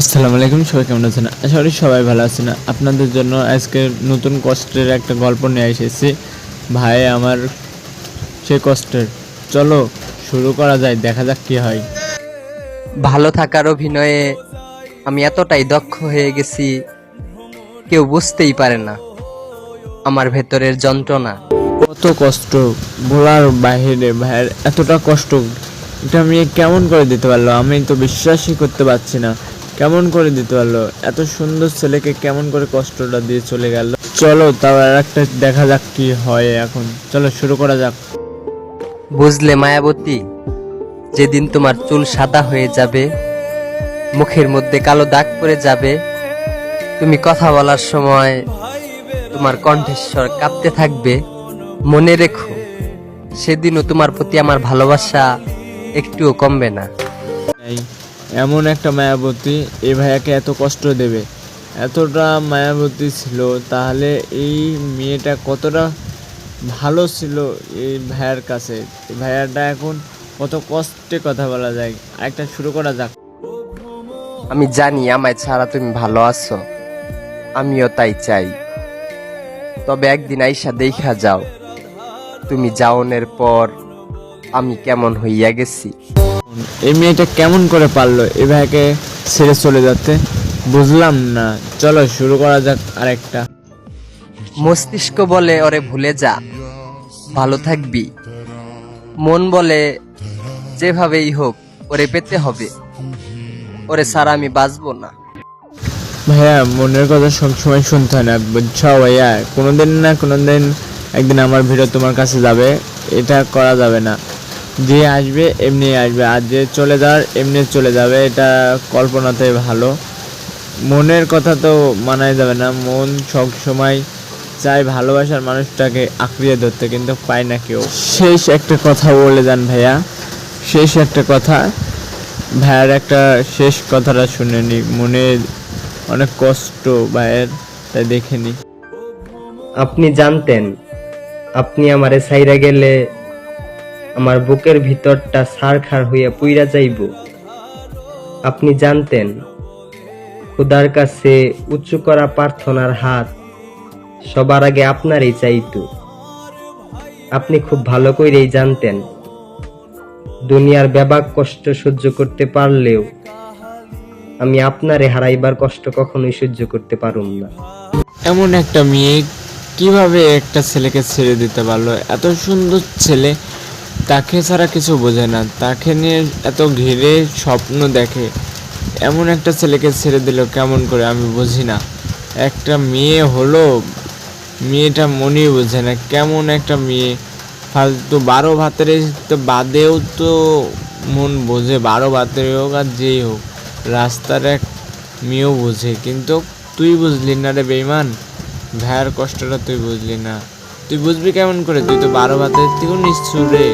আসসালামু আলাইকুম সবাই কেমন আছেন? আশা করি সবাই ভালো আছেন। আপনাদের জন্য আজকে নতুন কষ্টের একটা গল্প নিয়ে এসেছি। ভাই আমার সে কষ্টের। চলো শুরু করা যায় দেখা যাক কি হয়। ভালো থাকার অভিনয়ে আমি এতটাই দক্ষ হয়ে গেছি কেউ বুঝতেই পারে না আমার ভেতরের যন্ত্রণা। কত কষ্ট বলার বাইরে ভাইয়ের এতটা কষ্ট। এটা আমি কেমন করে দিতে পারল আমি তো বিশ্বাসই করতে পারছি না। কেমন করে দিতে পারল? এত সুন্দর ছেলেকে কেমন করে কষ্টটা দিয়ে চলে গেল? চলো তাও আর একটা দেখা যাক কি হয় এখন। চলো শুরু করা যাক। বুঝলে মায়াবতী যেদিন তোমার চুল সাদা হয়ে যাবে মুখের মধ্যে কালো দাগ পড়ে যাবে তুমি কথা বলার সময় তোমার কণ্ঠেশ্বর কাঁপতে থাকবে। মনে রেখো সেদিনও তোমার প্রতি আমার ভালোবাসা একটুও কমবে না। এমন একটা মায়াবতী এই ভাইয়াকে এত কষ্ট দেবে। এতটা মায়াবতী ছিল, তাহলে এই মেয়েটা কতটা ভালো ছিল এই ভাইয়ার কাছে? ভাইয়াটা এখন কত কষ্টে কথা বলা যায়। একটা শুরু করা যাক। আমি জানি আমায় ছাড়া তুমি ভালো আছো। আমিও তাই চাই। তবে একদিন আইসা দেখা যাও। তুমি যাওনের পর আমি কেমন হইয়া গেছি। এই মেয়েটা কেমন করে পারল? এই ভাইয়াকে ছেড়ে চলে যাচ্ছে। বুঝলাম না। চলো শুরু করা যাক আরেকটা। মস্তিষ্ক বলে ওরে ভুলে যা। ভালো থাকবি। মন বলে যেভাবেই হোক ওরে পেতে হবে। ওরে সারা আমি বাঁচবো না। ভাইয়া মনের কথা সবসময় শুনতে হয় না। বুঝছ ভাইয়া? কোনোদিন না কোনোদিন একদিন আমার ভিডিও তোমার কাছে যাবে। এটা করা যাবে না। যে আসবে, এমনি আসবে। আর যে চলে যাওয়ার, এমনি চলে যাবে। এটা কল্পনাতে ভালো। মনের কথা তো মানাই যাবে না। মন সব সময় চাই ভালোবাসার মানুষটাকে আঁকড়িয়ে ধরতে, কিন্তু পায় না কেউ। শেষ একটা কথা বলে যান ভাইয়া। শেষ একটা কথা। ভাইয়ার একটা শেষ কথাটা শুনে নি। মনে অনেক কষ্ট ভাইয়ের, তাই দেখে নি। আপনি জানতেন, আপনি আমারে সাইরা গেলে আমার বুকের ভিতরটা সারখার হইয়া পুইরা যাইব। আপনি জানতেন, খুদার কাছে উঁচু করা প্রার্থনার হাত সবার আগে আপনারই চাইতো। আপনি খুব ভালো করেই জানতেন, দুনিয়ার ব্যাপক কষ্ট সহ্য করতে পারলেও আমি আপনারে হারাইবার কষ্ট কখনোই সহ্য করতে পারুম না। এমন একটা মেয়ে কীভাবে একটা ছেলেকে ছেড়ে দিতে পারল? এত সুন্দর ছেলে তাকে ছাড়া কিছু বোঝে না। তাকে নিয়ে এত ঘিরে স্বপ্ন দেখে। এমন একটা ছেলেকে ছেড়ে দিল কেমন করে আমি বুঝি না। একটা মেয়ে হলো, মেয়েটা মনেই বোঝে না। কেমন একটা মেয়ে। ফালতু বারো ভাতের তো বাদেও তো মন বোঝে। বারো ভাতের হোক আর যেই হোক, রাস্তার এক মেয়েও বোঝে। কিন্তু তুই বুঝলি না রে বেইমান ভাইয়ার কষ্টটা তুই বুঝলি না। তুই বুঝবি কেমন করে? তুই তো বারো ভাতের থেকেও নিশ্চুর রে।